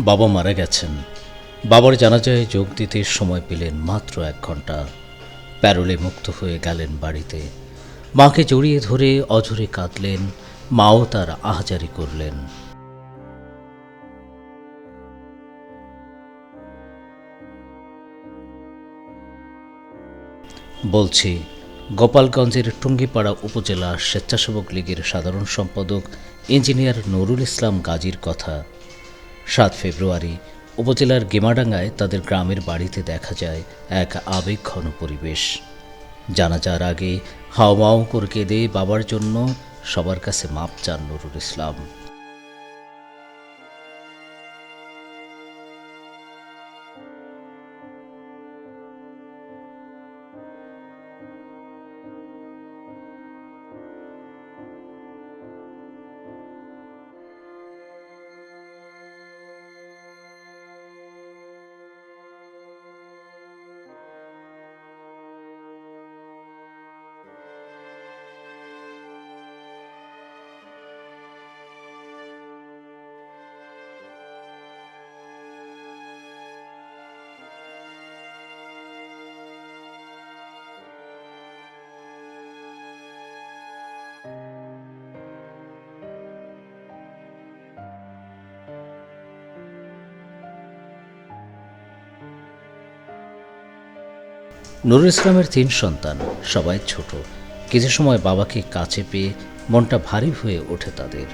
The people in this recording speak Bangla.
বাবা মারা গেছেন। বাবার জানাজায় যোগ দিতে সময় পেলেন মাত্র এক ঘণ্টা। প্যারোলে মুক্ত হয়ে গেলেন বাড়িতে। মাকে জড়িয়ে ধরে অঝরে কাঁদলেন, মাও তার আহাজারি করলেন। বলছি, গোপালগঞ্জের টুঙ্গিপাড়া উপজেলা স্বেচ্ছাসেবক লীগের সাধারণ সম্পাদক ইঞ্জিনিয়ার নুরুল ইসলাম গাজীর কথা। সাত ফেব্রুয়ারি উপজেলার গেমাডাঙ্গায় তাদের গ্রামের বাড়িতে দেখা যায় এক আবেগঘন পরিবেশ। জানা যার আগে হাওমাও করে কেঁদে বাবার জন্য সবার কাছে মাপ চান নুরুল ইসলাম। নুরুল ইসলামের তিন সন্তান, সবাই ছোট। কিছু সময় বাবাকে কাছে পেয়ে মনটা ভারী হয়ে ওঠে তাদের।